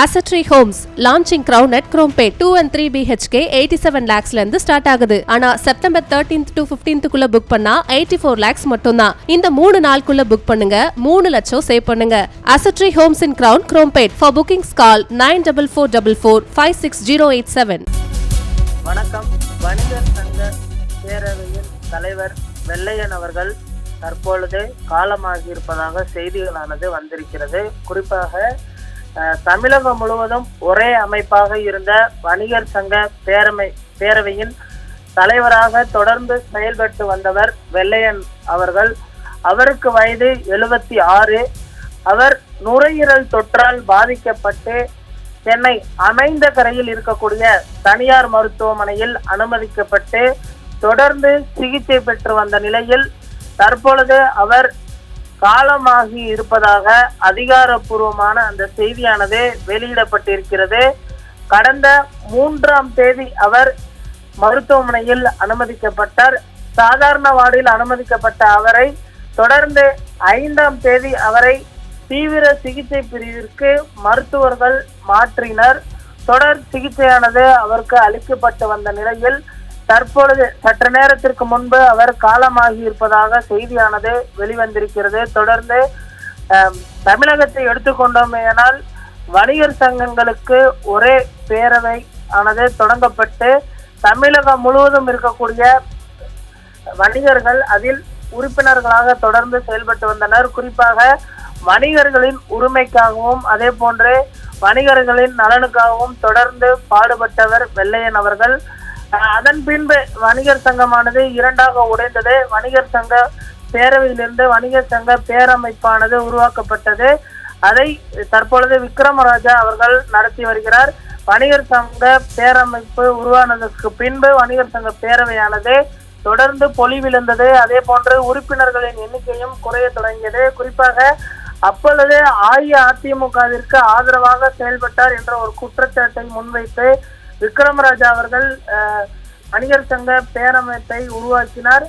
அசட்ரி homes launching crown at Chromepet two and three BHK eighty seven லேக்ஸ்ல இருந்து start ஆகுது. ஆனா September thirteenth to பிப்டீன்த்துக்குள்ள book பண்ணா eighty four lakhs மட்டும்தான் இந்த மூணு நாளுக்குள்ள புக் பண்ணுங்க. மூணு லட்சம் சேவ் பண்ணுங்க. அசட்ரி homes in crown Chromepet for bookings call nine double four double four five six zero eight seven வணக்கம். வணிகர் சங்க பேரவையின் தலைவர் வெள்ளையன் அவர்கள் தற்பொழுது காலமாகி இருப்பதாக செய்திகளானது வந்திருக்கிறது. குறிப்பாக தமிழகம் முழுவதும் ஒரே அமைப்பாக இருந்த வணிகர் சங்க பேரமை பேரவையின் தலைவராக தொடர்ந்து செயல்பட்டு வந்தவர் வெள்ளையன் அவர்கள். அவருக்கு வயது எழுபத்தி ஆறு. அவர் நுரையீரல் தொற்றால் பாதிக்கப்பட்டு சென்னை அமைந்த கரையில் இருக்கக்கூடிய தனியார் மருத்துவமனையில் அனுமதிக்கப்பட்டு தொடர்ந்து சிகிச்சை பெற்று வந்த நிலையில் தற்பொழுது அவர் காலமாகி இருப்பதாக அதிகாரப்பூர்வமான அந்த செய்தியானது வெளியிடப்பட்டிருக்கிறது. கடந்த மூன்றாம் தேதி அவர் மருத்துவமனையில் அனுமதிக்கப்பட்டார். சாதாரண வார்டில் அனுமதிக்கப்பட்ட அவரை தொடர்ந்து ஐந்தாம் தேதி அவரை தீவிர சிகிச்சை பிரிவிற்கு மருத்துவர்கள் மாற்றினர். தொடர் சிகிச்சையானது அவருக்கு அளிக்கப்பட்டு வந்த நிலையில் தற்பொழுது சற்று நேரத்திற்கு முன்பு அவர் காலமாகி இருப்பதாக செய்தியானது வெளிவந்திருக்கிறது. தொடர்ந்து தமிழகத்தை எடுத்துக்கொண்டோமேயானால் வணிகர் சங்கங்களுக்கு ஒரே பேரவை ஆனது தொடங்கப்பட்டு தமிழகம் முழுவதும் இருக்கக்கூடிய வணிகர்கள் அதில் உறுப்பினர்களாக தொடர்ந்து செயல்பட்டு வந்தனர். குறிப்பாக வணிகர்களின் உரிமைக்காகவும் அதே போன்று வணிகர்களின் நலனுக்காகவும் தொடர்ந்து பாடுபட்டவர் வெள்ளையன் அவர்கள். அதன் பின்பு வணிகர் சங்கமானது இரண்டாக உடைந்தது. வணிகர் சங்க பேரவையிலிருந்து வணிகர் சங்க பேரமைப்பானது உருவாக்கப்பட்டது. அதை தற்பொழுது விக்ரமராஜா அவர்கள் நடத்தி வருகிறார். வணிகர் சங்க பேரமைப்பு உருவானதற்கு பின்பு வணிகர் சங்க பேரவையானது தொடர்ந்து பொலிவிழந்தது அதே போன்று உறுப்பினர்களின் எண்ணிக்கையும் குறைய தொடங்கியது. குறிப்பாக அப்பொழுது அஇஅதிமுகவிற்கு ஆதரவாக செயல்பட்டார் என்ற ஒரு குற்றச்சாட்டை முன்வைத்து விக்ரமராஜா அவர்கள் வணிகர் சங்க பேரமைப்பை உருவாக்கினார்.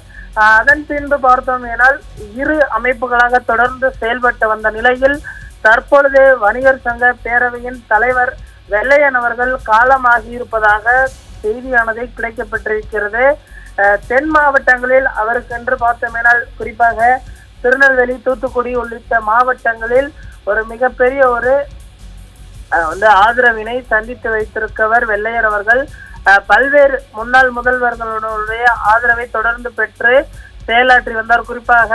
அதன் பின்பு பார்த்தோமேனால் இரு அமைப்புகளாக தொடர்ந்து செயல்பட்டு வந்த நிலையில் தற்பொழுது வணிகர் சங்க பேரவையின் தலைவர் வெள்ளையன் அவர்கள் காலமாகி இருப்பதாக செய்தியானது கிடைக்கப்பட்டிருக்கிறது. தென் மாவட்டங்களில் அவருக்கென்று பார்த்தோமேனால் குறிப்பாக திருநெல்வேலி தூத்துக்குடி உள்ளிட்ட மாவட்டங்களில் ஒரு மிகப்பெரிய ஒரு வந்து ஆதரவினை சந்தித்து வைத்திருக்கவர் வெள்ளையர் அவர்கள். பல்வேறு முன்னாள் முதல்வர்களுடைய ஆதரவை தொடர்ந்து பெற்று செயலாற்றி வந்தார். குறிப்பாக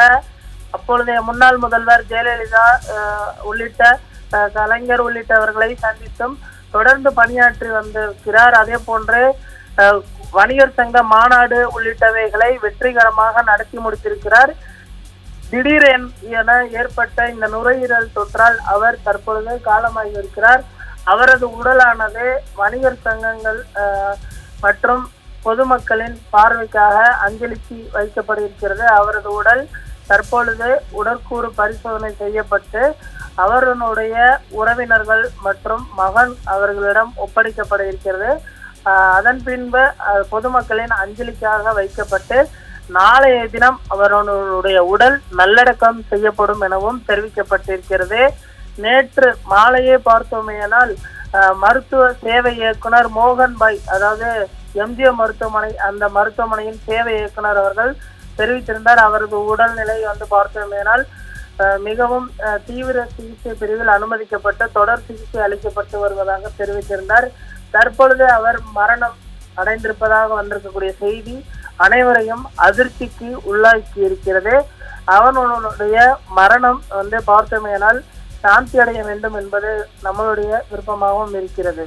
அப்பொழுதைய முன்னாள் முதல்வர் ஜெயலலிதா உள்ளிட்ட கலைஞர் உள்ளிட்டவர்களை சந்தித்தும் தொடர்ந்து பணியாற்றி வந்திருக்கிறார். அதே போன்று வணிகர் சங்க மாநாடு உள்ளிட்டவைகளை வெற்றிகரமாக நடத்தி முடித்திருக்கிறார். திடீரென் என ஏற்பட்ட இந்த நுரையீரல் தொற்றால் அவர் தற்பொழுது காலமாகி இருக்கிறார் அவரது உடலானது வணிகர் சங்கங்கள் மற்றும் பொதுமக்களின் பார்வைக்காக அஞ்சலிக்கு வைக்கப்படுகிறது அவரது உடல் தற்பொழுது உடற்கூறு பரிசோதனை செய்யப்பட்டு அவருடைய உறவினர்கள் மற்றும் மகன் அவர்களிடம் ஒப்படைக்கப்பட இருக்கிறது. அதன் பின்பு பொதுமக்களின் அஞ்சலிக்காக வைக்கப்பட்டு நாளைய தினம் அவருடைய உடல் நல்லடக்கம் செய்யப்படும் எனவும் தெரிவிக்கப்பட்டிருக்கிறது. நேற்று மாலையே பார்த்தோமேயானால் மருத்துவ சேவை இயக்குனர் மோகன் பாய் அதாவது எம்ஜிஎம் மருத்துவமனை அந்த மருத்துவமனையின் சேவை இயக்குனர் அவர்கள் தெரிவித்திருந்தார். அவரது உடல்நிலை வந்து பார்த்தோமேனால் மிகவும் தீவிர சிகிச்சை பிரிவில் அனுமதிக்கப்பட்டு தொடர் சிகிச்சை அளிக்கப்பட்டு வருவதாக தெரிவித்திருந்தார். தற்பொழுது அவர் மரணம் அடைந்திருப்பதாக வந்திருக்கக்கூடிய செய்தி அனைவரையும் அதிர்ச்சிக்கு உள்ளாக்கி இருக்கிறது. அவனுடைய மரணம் வந்து பார்த்தோமேனால் சாந்தி அடைய வேண்டும் என்பது நம்மளுடைய விருப்பமாகவும் இருக்கிறது.